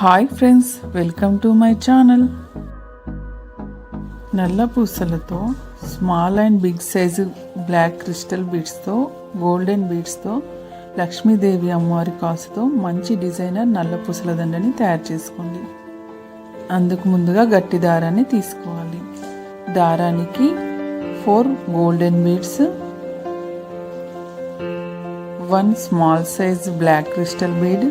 Hi friends welcome to my channel. నల్ల పూసలతో small and big size black crystal బీడ్స్తో golden బీడ్స్తో లక్ష్మీదేవి అమ్మవారి కాసుతో మంచి designer నల్ల పూసల దండని తయారు చేసుకోండి. అందుకు ముందుగా గట్టి దారాన్ని తీసుకోవాలి. దారానికి four golden beads one small size black crystal bead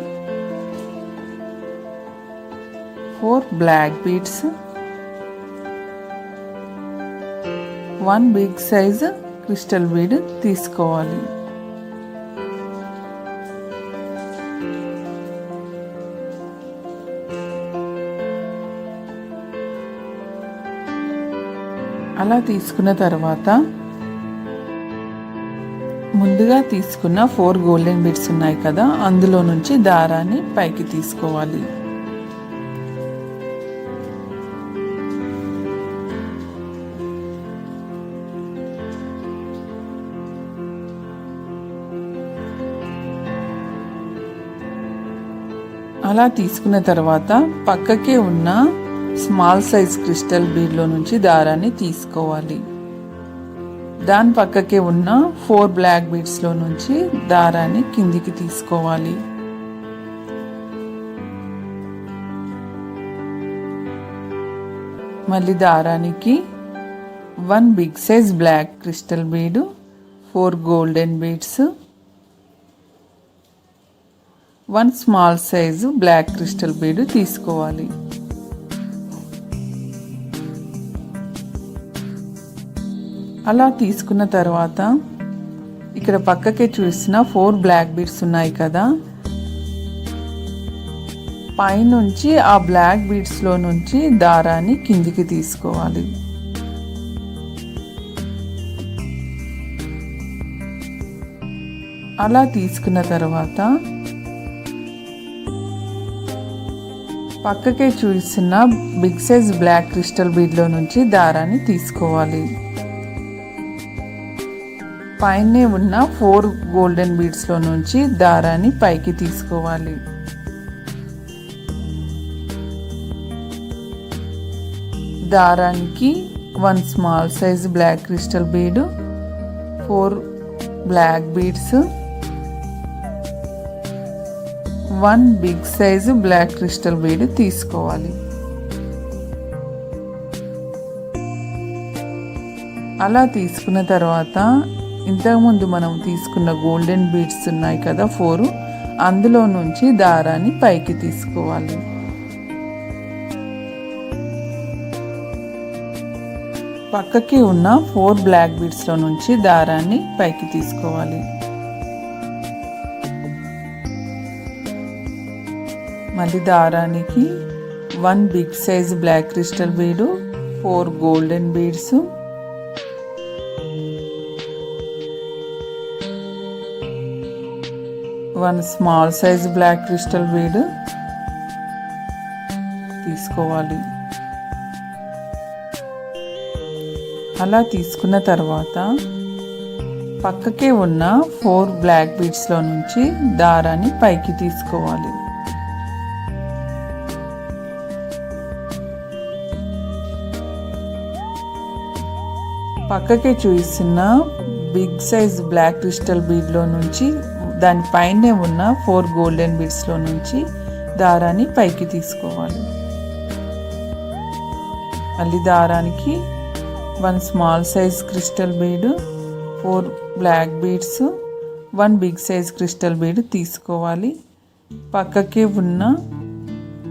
four black beads one big size crystal bead తీసుకోవాలి. అలా తీసుకున్న తర్వాత ముందుగా తీసుకున్న ఫోర్ గోల్డెన్ బీడ్స్ ఉన్నాయి కదా అందులో నుంచి దారాన్ని పైకి తీసుకోవాలి. అలా తీసుకున్న తర్వాత పక్కకే ఉన్న స్మాల్ సైజ్ క్రిస్టల్ బీడ్లో నుంచి దారాన్ని తీసుకోవాలి. దాని పక్కకే ఉన్న ఫోర్ బ్లాక్ బీడ్స్లో నుంచి దారాన్ని కిందికి తీసుకోవాలి. మళ్ళీ దారానికి one big size black crystal bead four golden beads one small size black crystal bead తీసుకోవాలి. అలా తీసుకున్న తర్వాత ఇక్కడ పక్కకే చూసిన ఫోర్ బ్లాక్ బీడ్స్ ఉన్నాయి కదా. పైనుంచి ఆ బ్లాక్ బీడ్స్లో నుంచి దారాన్ని కిందికి తీసుకోవాలి. అలా తీసుకున్న తర్వాత పక్కకే చూసిన బిగ్ సైజ్ బ్లాక్ క్రిస్టల్ బీడ్లో నుంచి దారాన్ని తీసుకోవాలి. పైనే ఉన్న ఫోర్ గోల్డెన్ బీడ్స్లో నుంచి దారాన్ని పైకి తీసుకోవాలి. దారానికి one small size black crystal bead four black beads one big size black crystal bead తీసుకోవాలి. అలా తీసుకున్న తర్వాత ఇంతకుముందు మనం తీసుకున్న గోల్డెన్ బీడ్స్ ఉన్నాయి కదా ఫోర్ అందులో నుంచి దారాన్ని పైకి తీసుకోవాలి. పక్కకి ఉన్న ఫోర్ బ్లాక్ బీడ్స్లో నుంచి దారాన్ని పైకి తీసుకోవాలి. మళ్ళీ దారానికి one big size black crystal bead four golden beads. One small size black crystal bead తీసుకోవాలి. అలా తీసుకున్న తర్వాత పక్కకే ఉన్న ఫోర్ బ్లాక్ బీడ్స్లో నుంచి దారాన్ని పైకి తీసుకోవాలి. పక్కకే చూస్తున్న బిగ్ సైజ్ బ్లాక్ క్రిస్టల్ బీడ్లో నుంచి దాని పైనే ఉన్న ఫోర్ గోల్డెన్ బీడ్స్లో నుంచి దారాన్ని పైకి తీసుకోవాలి. మళ్ళీ దారానికి one small size crystal bead four black beads one big size crystal bead తీసుకోవాలి. పక్కకే ఉన్న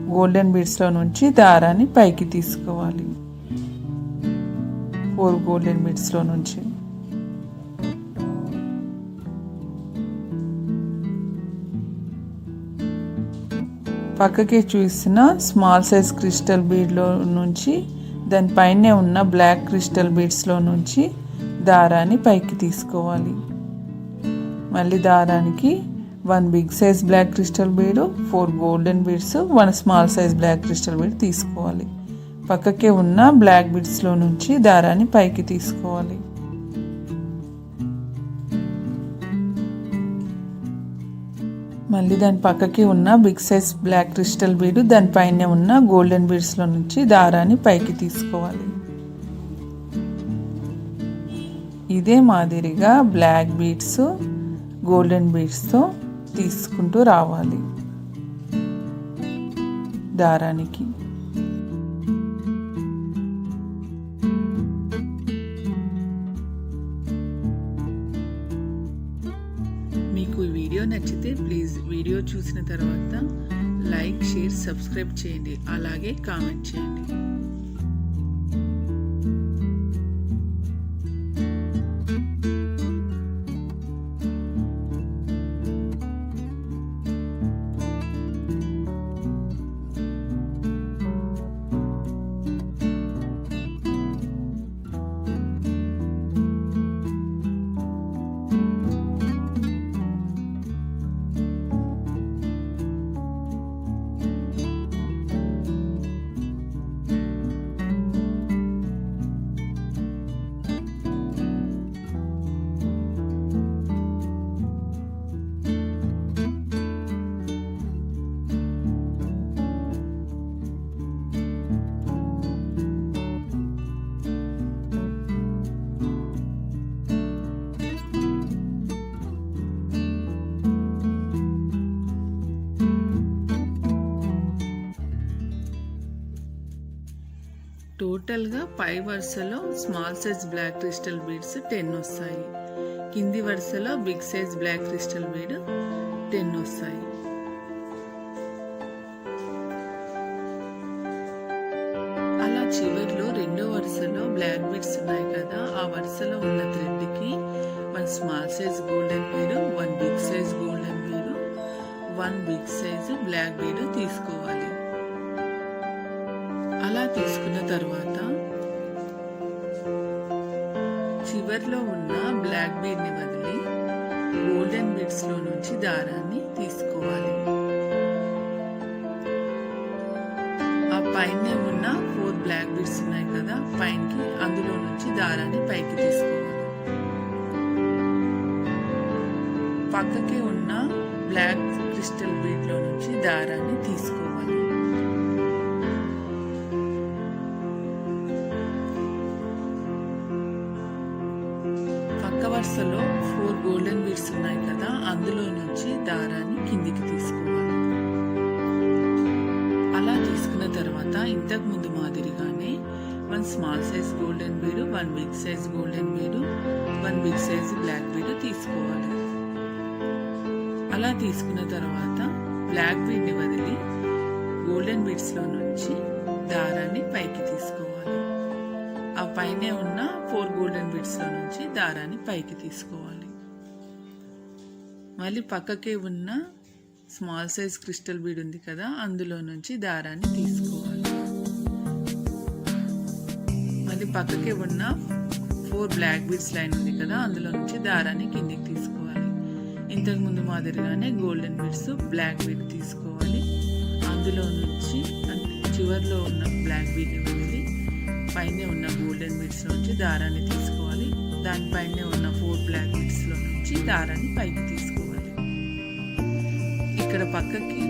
గోల్డెన్ బీడ్స్లో నుంచి దారాన్ని పైకి తీసుకోవాలి. ఫోర్ గోల్డెన్ బీడ్స్లో నుంచి. పక్కకి చూసిన స్మాల్ సైజ్ క్రిస్టల్ బీడ్లో నుంచి దానిపైనే ఉన్న బ్లాక్ క్రిస్టల్ బీడ్స్లో నుంచి దారాన్ని పైకి తీసుకోవాలి. మళ్ళీ దారానికి one big size black crystal bead four golden beads one small size black crystal bead తీసుకోవాలి. పక్కకే ఉన్న బ్లాక్ బిడ్స్లో నుంచి దారాన్ని పైకి తీసుకోవాలి. మళ్ళీ దాని పక్కకి ఉన్న బిగ్ సైజ్ బ్లాక్ క్రిస్టల్ బీడు దానిపైన ఉన్న గోల్డెన్ బీడ్స్లో నుంచి దారాన్ని పైకి తీసుకోవాలి. ఇదే మాదిరిగా బ్లాక్ బీడ్స్ గోల్డెన్ బీడ్స్తో తీసుకుంటూ రావాలి. దారానికి. సబ్స్క్రైబ్ చేయండి. అలాగే కామెంట్ చేయండి. టోటల్గా పై వరుసలో small size black crystal beads ten వస్తాయి. కింది వరుసలో big size black crystal bead ten వస్తాయి. బ్లాక్ బీడ్స్ ఉన్నాయి కదా పైనకి అందులో నుంచి దారాన్ని పైకి తీసుకోవాలి. పక్కకి ఉన్న బ్లాక్ క్రిస్టల్ బీడ్లో నుంచి దారాన్ని తీసుకోవాలి. One small size golden bead one big size golden bead one big size black bead తీసుకోవాలి. అలా తీసుకున్న తర్వాత బ్లాక్ బీడ్ని వదిలి గోల్డెన్ బీడ్స్లో నుంచి దారాన్ని పైకి తీసుకోవాలి. ఆ పైనే ఉన్న ఫోర్ గోల్డెన్ బీడ్స్లో నుంచి దారాన్ని పైకి తీసుకోవాలి. మళ్ళీ పక్కకే ఉన్న స్మాల్ సైజ్ క్రిస్టల్ బీడ్ ఉంది కదా అందులో నుంచి దారాన్ని తీసుకోవాలి. మళ్ళీ పక్కకే ఉన్న ఫోర్ బ్లాక్ బీడ్స్ లైన్ ఉంది కదా అందులో నుంచి దారాన్ని కిందికి తీసుకోవాలి. ఇంతకు ముందు మాదిరిగానే గోల్డెన్ బీడ్స్ బ్లాక్ బీడ్ తీసుకోవాలి. అందులో నుంచి చివరిలో చివర్లో ఉన్న బ్లాక్ బీడ్ని వదిలి పైనే ఉన్న గోల్డెన్ బీడ్స్ నుంచి దారాన్ని తీసుకోవాలి. దానిపైనే ఉన్న ఫోర్ బ్లాక్ బీడ్స్లో నుంచి దారాన్ని పైకి తీసుకోవాలి. ఇక్కడ పక్కకి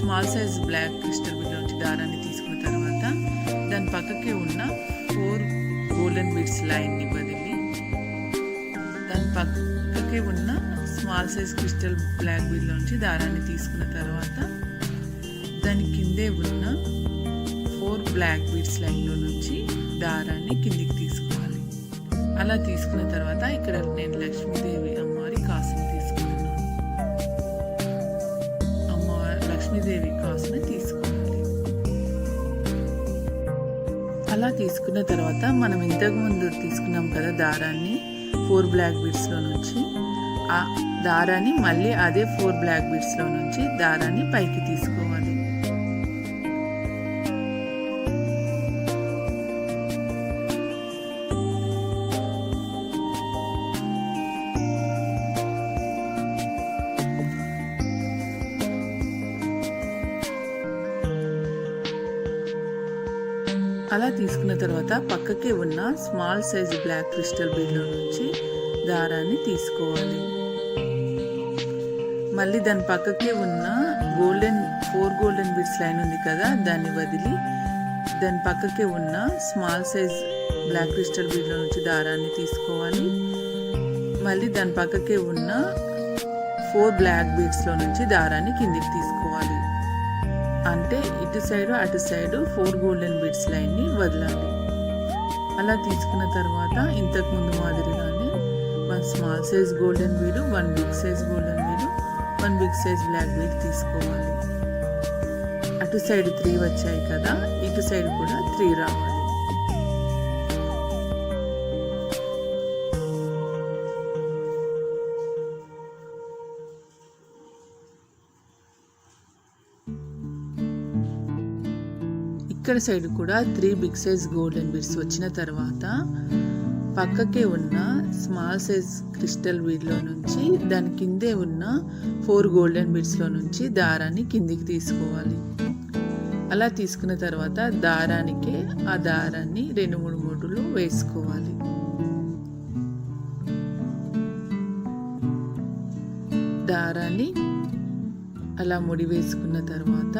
small size black crystal bead నుంచి దారాన్ని తీసుకోవాలి పక్కకి ఉన్న ఫోర్ గోల్డెన్ బీడ్స్ లైన్ని వదిలి దాని పక్కకి ఉన్న small size crystal black bead నుంచి దారాన్ని తీసుకున్న తర్వాత దాని కిందే ఉన్న ఫోర్ బ్లాక్ బీడ్స్ లైన్లో నుంచి దారాన్ని కిందికి తీసుకోవాలి. అలా తీసుకున్న తర్వాత ఇక్కడ నేను లక్ష్మీదేవి అమ్మవారి కాసుని తీసుకున్నాను. అమ్మవారి లక్ష్మీదేవి కాసుని తీసుకున్నాను. అలా తీసుకున్న తర్వాత మనం ఇంతకు ముందు తీసుకున్నాం కదా దారాన్ని ఫోర్ బ్లాక్ బీడ్స్లో నుంచి. ఆ దారాన్ని మళ్ళీ అదే ఫోర్ బ్లాక్ బీడ్స్లో నుంచి దారాన్ని పైకి తీసుకోవాలి. పక్కకే ఉన్న స్మాల్ సైజ్ బ్లాక్ క్రిస్టల్ బీడ్లో నుంచి దారాన్ని తీసుకోవాలి. మళ్ళీ దాని పక్కకే ఉన్న golden four golden bits line ఉంది కదా దాన్ని వదిలి దాని పక్కకే ఉన్న స్మాల్ సైజ్ బ్లాక్ క్రిస్టల్ బీడ్లో నుంచి దారాన్ని తీసుకోవాలి. మళ్ళీ దాని పక్కకే ఉన్న ఫోర్ బ్లాక్ బీడ్స్లో నుంచి దారాన్ని కిందికి తీసుకోవాలి. అంటే ఇటు సైడు అటు సైడు ఫోర్ గోల్డెన్ బీడ్స్ లైన్ని వదలాలి. అలా తీసుకున్న తర్వాత ఇంతకుముందు మాదిరిగానే one small size golden bead one big size golden bead one big size black bead తీసుకోవాలి. అటు సైడ్ త్రీ వచ్చాయి కదా ఇటు సైడ్ కూడా త్రీ రావాలి. ఇక్కడ సైడ్ కూడా three big size golden beads వచ్చిన తర్వాత పక్కకే ఉన్న స్మాల్ సైజ్ క్రిస్టల్ బీడ్లో నుంచి దాని కిందే ఉన్న ఫోర్ గోల్డెన్ బీడ్స్లో నుంచి దారాన్ని కిందికి తీసుకోవాలి. అలా తీసుకున్న తర్వాత దారానికే ఆ దారాన్ని రెండు మూడు మూడులు వేసుకోవాలి. దారాన్ని అలా ముడి వేసుకున్న తర్వాత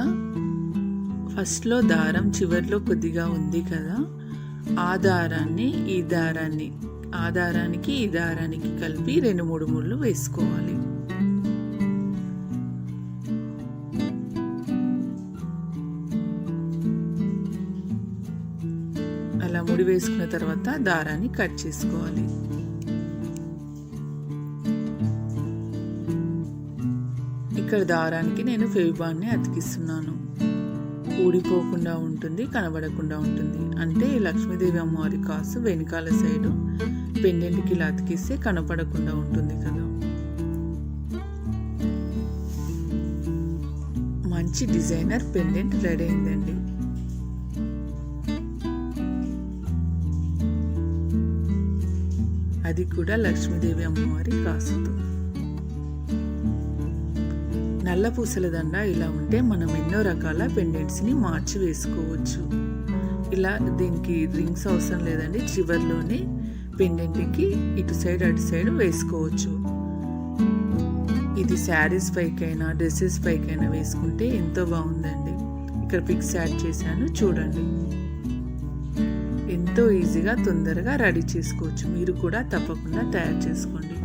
ఫస్ట్లో దారం చివరిలో కొద్దిగా ఉంది కదా ఆ దారాన్ని ఈ దారాన్ని ఆ దారానికి ఈ దారానికి కలిపి రెండు మూడు ముళ్ళు వేసుకోవాలి. అలా ముడి వేసుకున్న తర్వాత దారాన్ని కట్ చేసుకోవాలి. ఇక్కడ దారానికి నేను ఫెవిబాన్ని అతికిస్తున్నాను. ఊడిపోకుండా ఉంటుంది కనబడకుండా ఉంటుంది. అంటే లక్ష్మీదేవి అమ్మవారి కాసు వెనకాల సైడు పెండెంట్కి ఇలా అతికిస్తే కనపడకుండా ఉంటుంది కదా. మంచి డిజైనర్ పెండెంట్ రెడీ అయిందండి. అది కూడా లక్ష్మీదేవి అమ్మవారి కాసుతో. నల్ల పూసల దండ ఇలా ఉంటే మనం ఎన్నో రకాల పెండెంట్స్ని మార్చి వేసుకోవచ్చు. ఇలా దీనికి రింగ్స్ అవసరం లేదండి. చివర్లోనే పెండెంట్కి ఇటు సైడ్ అటు సైడ్ వేసుకోవచ్చు. ఇది శారీస్ పైకైనా డ్రెస్సెస్ పైకైనా వేసుకుంటే ఎంతో బాగుందండి. ఇక్కడ పిక్స్ యాడ్ చేశాను చూడండి. ఎంతో ఈజీగా తొందరగా రెడీ చేసుకోవచ్చు. మీరు కూడా తప్పకుండా తయారు చేసుకోండి.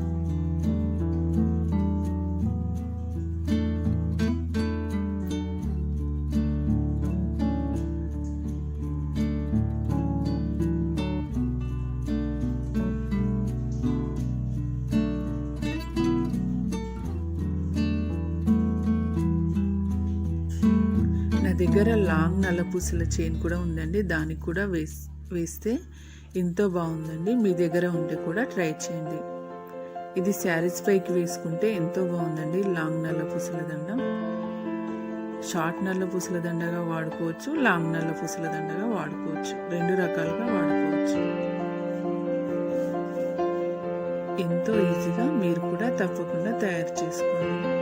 లాంగ్ చైన్ కూడా ఉందండి. దానికి కూడా వేస్ వేస్తే ఎంతో బాగుందండి. మీ దగ్గర ఉంటే కూడా ట్రై చేయండి. ఇది శారీస్ పైకి వేసుకుంటే ఎంతో బాగుందండి. లాంగ్ నల్ల పూసల దండ. షార్ట్ నల్ల పూసల దండగా వాడుకోవచ్చు. లాంగ్ నల్ల పూసల దండగా వాడుకోవచ్చు. రెండు రకాలుగా వాడుకోవచ్చు. ఎంతో ఈజీగా మీరు కూడా తప్పకుండా తయారు చేసుకోండి.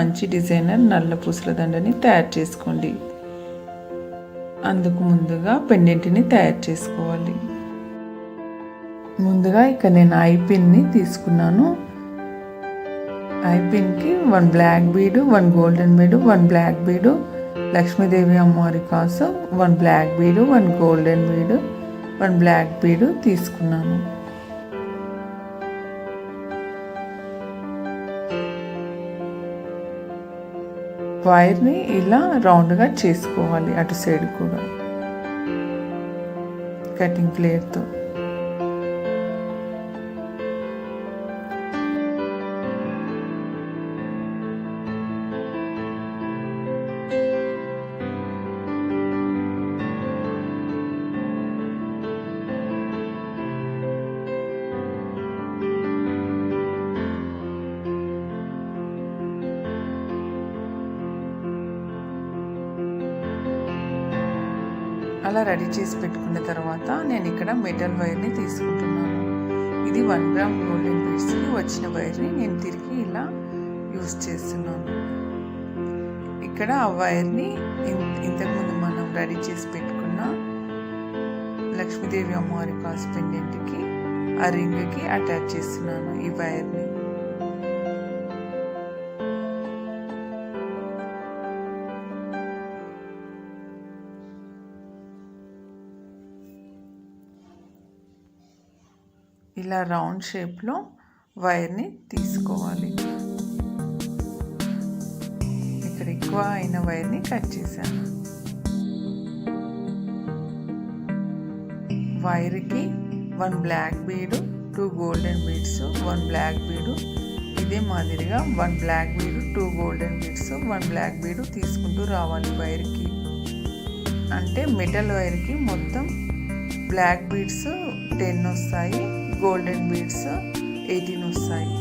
మంచి డిజైనర్ నల్ల పూసల దండని తయారు చేసుకోండి. అందుకు ముందుగా పెండెంట్ని తయారు చేసుకోవాలి. ముందుగా ఇక నేను ఐ పిన్ని తీసుకున్నాను. Eye పిన్కి one black bead one golden bead one black bead Lakshmidevi అమ్మవారి కోసం one black bead one golden bead one black bead తీసుకున్నాను. వైర్ని ఇలా రౌండ్గా చేసుకోవాలి అటు సైడ్ కూడా. కటింగ్ ప్లేయర్తో అలా రెడీ చేసి పెట్టుకున్న తర్వాత నేను ఇక్కడ మెటల్ వైర్ని తీసుకుంటున్నాను. ఇది వన్ గ్రామ్ గోల్డెన్ బీడ్స్కి వచ్చిన వైర్ని నేను తిరిగి ఇలా యూస్ చేస్తున్నాను. ఇక్కడ ఆ వైర్ని ఇంతకుముందు మనం రెడీ చేసి పెట్టుకున్న లక్ష్మీదేవి అమ్మవారి కాసు పెండెంట్కి ఆ రింగ్కి అటాచ్ చేస్తున్నాను ఈ వైర్ని ఇలా రౌండ్ షేప్లో వైర్ని తీసుకోవాలి. ఇక్కడ ఎక్కువ అయిన వైర్ని కట్ చేశాను. వైర్కి one black bead two golden beads one black bead. ఇదే మాదిరిగా one black bead two golden beads one black bead తీసుకుంటూ రావాలి వైర్కి. అంటే మెటల్ వైర్కి మొత్తం బ్లాక్ బీడ్స్ టెన్ వస్తాయి. గోల్డెన్ బీడ్స్ ఎయిటీన్ వస్తాయి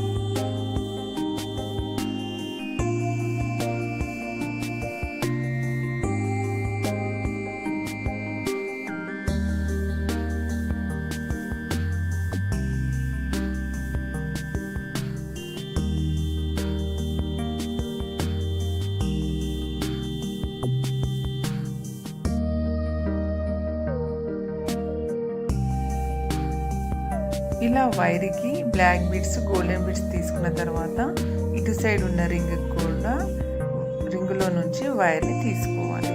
ఇలా వైర్కి బ్లాక్ బీడ్స్ గోల్డెన్ బీడ్స్ తీసుకున్న తర్వాత ఇటు సైడ్ ఉన్న రింగ్ కూడా రింగులో నుంచి వైర్ని తీసుకోవాలి.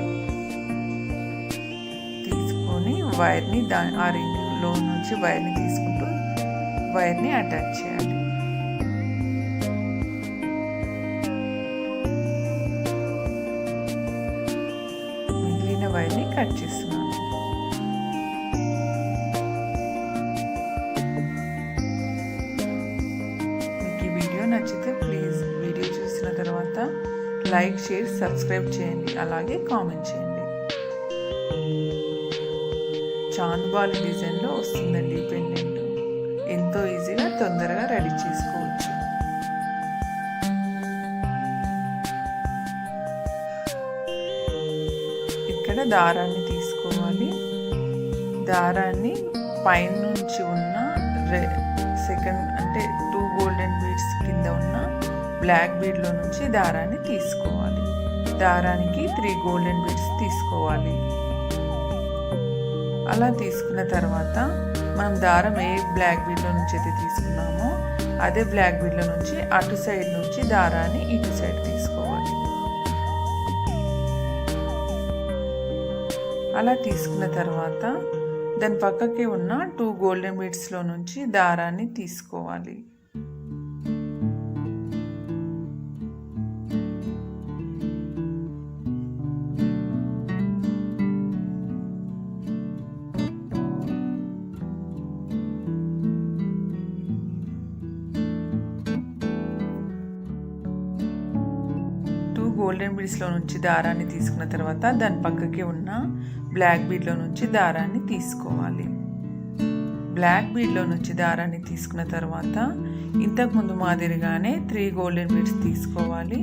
తీసుకొని వైర్ని దా ఆ రింగ్లో నుంచి వైర్ని తీసుకుంటూ వైర్ని అటాచ్ చేయాలి. నచ్చితే ప్లీజ్ వీడియో చూసిన తర్వాత లైక్ షేర్ సబ్స్క్రైబ్ చేయండి అలాగే కామెంట్ చేయండి. చాందుబాలి డిజైన్లో వస్తుందండి ఈ పెండెంట్. ఎంతో ఈజీగా తొందరగా రెడీ చేసుకోవచ్చు. ఇక్కడ దారాన్ని తీసుకోవాలి. దారాన్ని పైనుంచి ఉన్న బ్లాక్ బీడ్లో నుంచి దారాన్ని తీసుకోవాలి. దారానికి త్రీ గోల్డెన్ బీడ్స్ తీసుకోవాలి. అలా తీసుకున్న తర్వాత మనం దారం ఏ బ్లాక్ బీడ్లో నుంచి అయితే తీసుకున్నామో అదే బ్లాక్ బీడ్లో నుంచి అటు సైడ్ నుంచి దారాన్ని ఇటు సైడ్ తీసుకోవాలి. అలా తీసుకున్న తర్వాత దాని పక్కకే ఉన్న టూ గోల్డెన్ బీడ్స్లో నుంచి దారాన్ని తీసుకోవాలి. బీడ్స్లో నుంచి దారాన్ని తీసుకున్న తర్వాత దాని పక్కకి ఉన్న బ్లాక్ బీడ్లో నుంచి దారాన్ని తీసుకోవాలి. బ్లాక్ బీడ్లో నుంచి దారాన్ని తీసుకున్న తర్వాత ఇంతకుముందు మాదిరిగానే త్రీ గోల్డెన్ బీడ్స్ తీసుకోవాలి.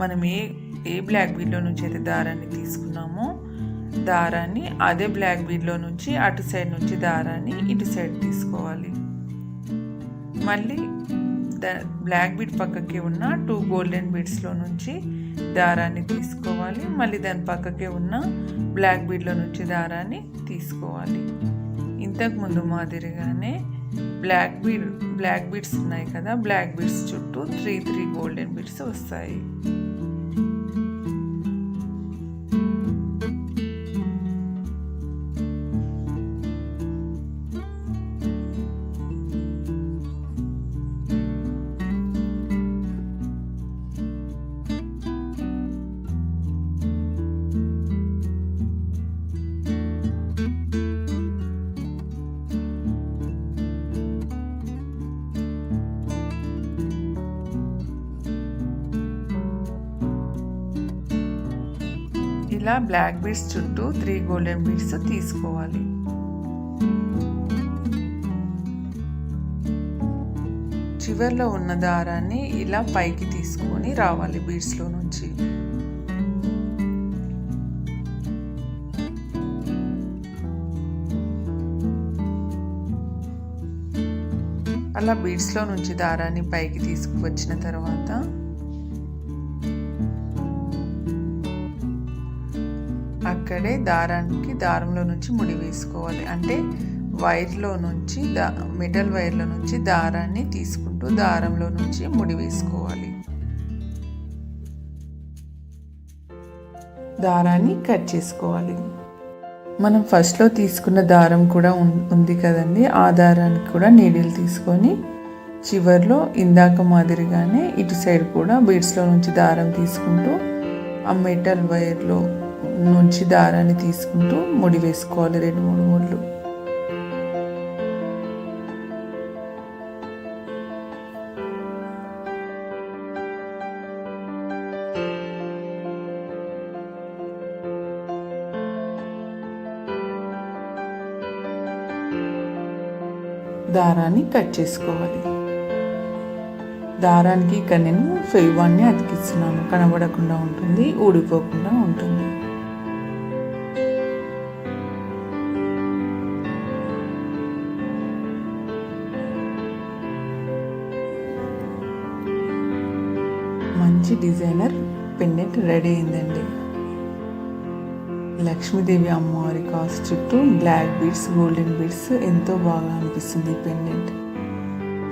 మనం ఏ ఏ బ్లాక్ బీడ్లో నుంచి అయితే దారాన్ని తీసుకున్నామో దారాన్ని అదే బ్లాక్ బీడ్లో నుంచి అటు సైడ్ నుంచి దారాన్ని ఇటు సైడ్ తీసుకోవాలి. మళ్ళీ బ్లాక్ బీడ్ పక్కకి ఉన్న టూ గోల్డెన్ బీడ్స్లో నుంచి దారాన్ని తీసుకోవాలి. మళ్ళీ దాని పక్కకే ఉన్న బ్లాక్ బీడ్లో నుంచి దారాన్ని తీసుకోవాలి. ఇంతకు ముందు మాదిరిగానే బ్లాక్ బీడ్ బ్లాక్ బీడ్స్ ఉన్నాయి కదా బ్లాక్ బీడ్స్ చుట్టూ త్రీ త్రీ గోల్డెన్ బీడ్స్ వస్తాయి. ఇలా బ్లాక్ బీడ్స్ చుట్టూ త్రీ గోల్డెన్ బీడ్స్ తీసుకోవాలి. చివర్లో ఉన్న దారాన్ని ఇలా పైకి తీసుకొని రావాలి బీడ్స్లో నుంచి. అలా బీడ్స్లో నుంచి దారాన్ని పైకి తీసుకువచ్చిన తర్వాత అక్కడే దారానికి దారంలో నుంచి ముడి వేసుకోవాలి. అంటే వైర్లో నుంచి దా మిడల్ వైర్లో నుంచి దారాన్ని తీసుకుంటూ దారంలో నుంచి ముడి వేసుకోవాలి. దారాన్ని కట్ చేసుకోవాలి. మనం ఫస్ట్లో తీసుకున్న దారం కూడా ఉంది కదండి. ఆ దారానికి కూడా నీడిల్ తీసుకొని చివర్లో ఇందాక మాదిరిగానే ఇటు సైడ్ కూడా బీడ్స్లో నుంచి దారం తీసుకుంటూ ఆ మెటల్ వైర్లో నుంచి దారాన్ని తీసుకుంటూ ముడి వేసుకోవాలి రెండు మూడు ముళ్ళు దారాన్ని కట్ చేసుకోవాలి. దారానికి ఇక్కడ నేను ఫెయివాన్ని అతికిస్తున్నాను. కనబడకుండా ఉంటుంది ఊడిపోకుండా ఉంటుంది. మంచి డిజైనర్ పెండెంట్ రెడీ అయిందండి. లక్ష్మీదేవి అమ్మవారి కాస్ట్ చుట్టూ బ్లాక్ బీడ్స్ గోల్డెన్ బీడ్స్ ఎంతో బాగా అనిపిస్తుంది పెండెంట్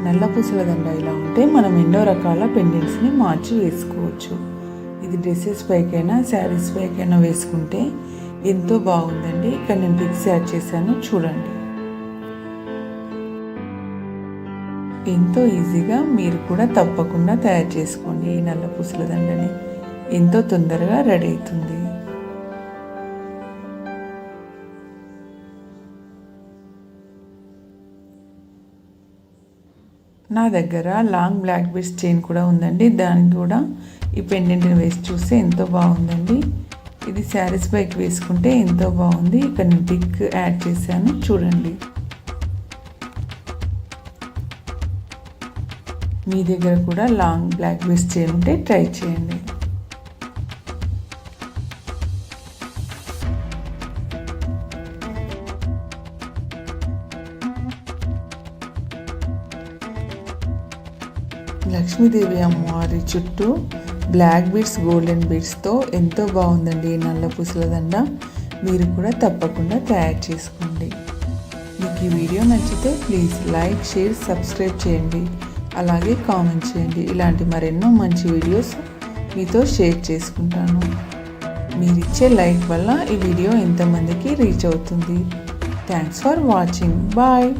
నల్ల పూసల దండ ఇలా ఉంటే మనం ఎన్నో రకాల పెండెంట్స్ని మార్చి వేసుకోవచ్చు. ఇది డ్రెస్సెస్ పైకైనా శారీస్ పైకైనా వేసుకుంటే ఎంతో బాగుందండి. ఇక్కడ నేను పిక్స్ యాడ్ చేశాను చూడండి. ఎంతో ఈజీగా మీరు కూడా తప్పకుండా తయారు చేసుకోండి ఈ నల్ల పూసల దండని. ఎంతో తొందరగా రెడీ అవుతుంది. నా దగ్గర లాంగ్ బ్లాక్ బీడ్స్ చైన్ కూడా ఉందండి. దానికి కూడా ఈ పెండెంట్ని వేసి చూస్తే ఎంతో బాగుందండి. ఇది శారీస్ పైకి వేసుకుంటే ఎంతో బాగుంది. ఇక్కడ నేను పిక్ యాడ్ చేశాను. చూడండి. మీ దగ్గర కూడా లాంగ్ బ్లాక్ బెస్ట్ చేయంటే ట్రై చేయండి. లక్ష్మీదేవి అమ్మవారి చుట్టూ బ్లాక్ బీడ్స్ గోల్డెన్ బీడ్స్తో ఎంతో బాగుందండి నల్ల పూసల దండ. మీరు కూడా తప్పకుండా తయారు చేసుకోండి. మీకు ఈ వీడియో నచ్చితే ప్లీజ్ లైక్ షేర్ సబ్స్క్రైబ్ చేయండి. అలాగే కామెంట్ చేయండి. ఇలాంటి మరెన్నో మంచి వీడియోస్ మీతో షేర్ చేసుకుంటాను. మీరు ఇచ్చే లైక్ వల్ల ఈ వీడియో ఎంతమందికి రీచ్ అవుతుంది. Thanks for watching bye